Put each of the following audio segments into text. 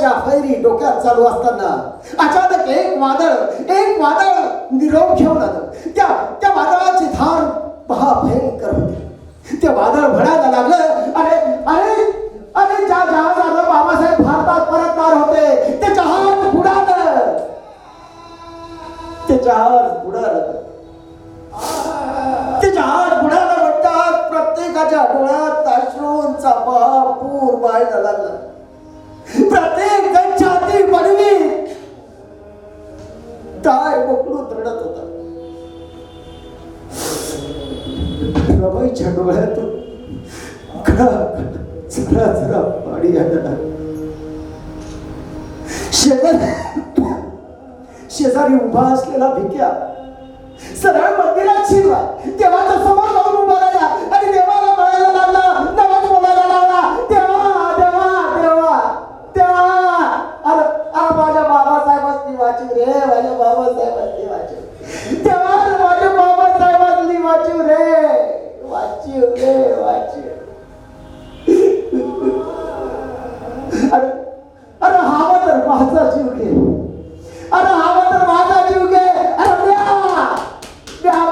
वादळाच्या फैरी डोक्यात चालू असताना अचानक एक वादळ एक वादळ निरोप घेऊन आलं. त्या त्या वादळाची धार पहा भयंकर होती. ते वादळ भरायला लागलं अरे अरे अरे ज्या जहाजानं बाबासाहेब भारतात परतणार होते ते जहाज बुडालं. ते जहाज बुडालं. ते जहाज बुडालं म्हणतात प्रत्येकाच्या डोळ्यात अश्रूंचा महापूर व्हायला लागला. टाय रडत होता. रमाईच्या डोळ्यातून खडा जरा जरा पाणी यायला लागलं. शेजारी शेजारी उभा असलेला भिक्या सरळ मंदिरात शिरला. देवाच्या समोर जाऊन उभा राहिला आणि देवाला म्हणायला लागला. नवाज बोलायला लागला देवा देवा देवा देवा. अरे अरे माझ्या बाबासाहेबांनी वाचू रे माझ्या बाबासाहेबांनी अरे अरे हा तर माझा जीव घे. अरे हा तर माझा जीव घे. अरे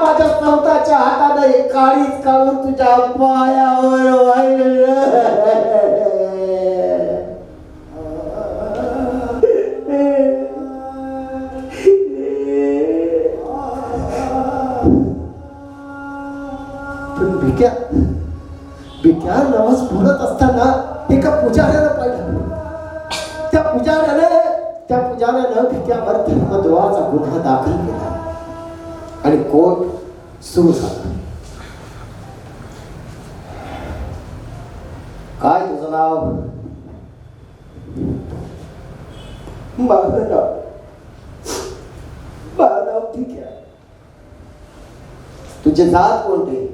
माझ्या स्वतःच्या हाताने एक काळीच काढून तुझ्या पायावर पण भिक्या भिक्या नवस बोलत असताना एका पुजाऱ्यानं पाहिलं त्या पुजाऱ्याने त्या पुजाऱ्यानं भिक्यावर धर्मद्रोहाचा गुन्हा दाखल केला. आणि कोर्ट सुरू झाला. काय तुझं नाव? माझं नाव माझं नाव ठीक आहे. तुझे जात कोणते?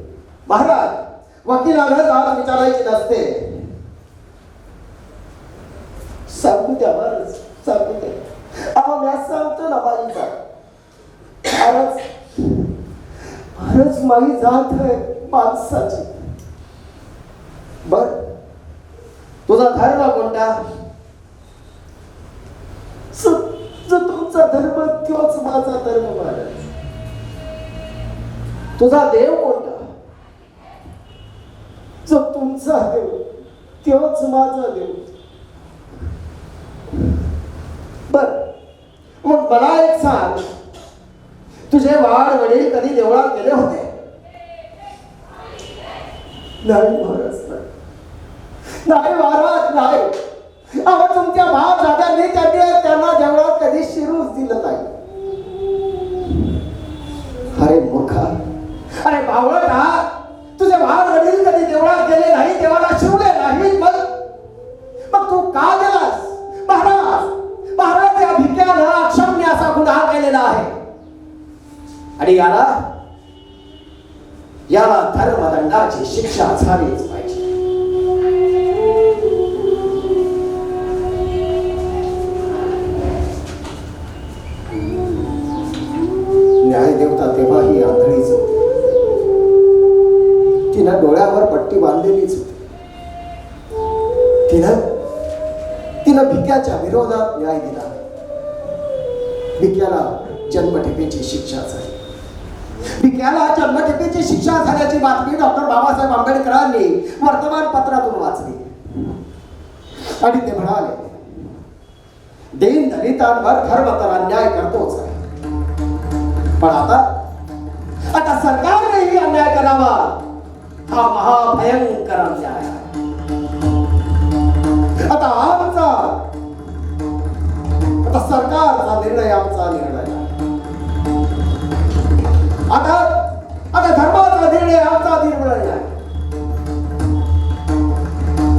महाराज वकिलाला जात विचारायची नसते. सांगू द्या महाराज सांगू द्या. अहो मी सांगतो ना माझी जात महाराज महाराज माझी जात आहे माणसाची. बर. तुझा धर्म कोणता? तुमचा धर्म तोच माझा धर्म महाराज. तुझा देव कोण तुमचा देव तोच माझा देव. बर मग मला एक सांग. तुझे वाड वडील कधी देवळात गेले होते? नाही महाराज नाही. नाही महाराज नाही. अहो तुमच्या महाराजांनी त्यांनी त्यांना देवळात कधी शिरूच दिली आणि याला याला धर्मदंडाची शिक्षा झालीच पाहिजे. न्यायदेवता तेव्हा ही आंधळीच होती. तिनं डोळ्यावर पट्टी बांधलेलीच होती. तिनं तिनं भिक्याच्या विरोधात न्याय दिला. भिक्याला जन्मठेपेची शिक्षा झाली. भिक्याला जन्मठेपेची शिक्षा झाल्याची बातमी डॉक्टर बाबासाहेब आंबेडकरांनी वर्तमानपत्रातून वाचली. आणि ते म्हणाले देन दलितांवर धर्म तर अन्याय करतोच पण आता आता सरकारनेही अन्याय करावा. हा महाभयंकर अन्याय आता आमचा आता सरकारचा निर्णय आमचा निर्णय. आता आता धर्माचा निर्णय आमचा निर्णय आहे.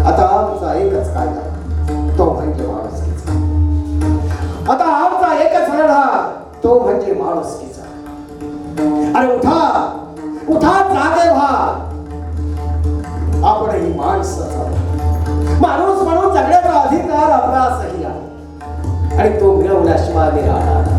आता आमचा एकच कायदा तो म्हणजे माणुसकीचा. आता आमचा एकच लढा तो म्हणजे माणुसकीचा. अरे उठा उठा जागे व्हा. आपण ही माणसं माणूस म्हणून जगण्याचा अधिकार आपणासही आहे. आणि तो मिळवल्याशिवाय मी राहणार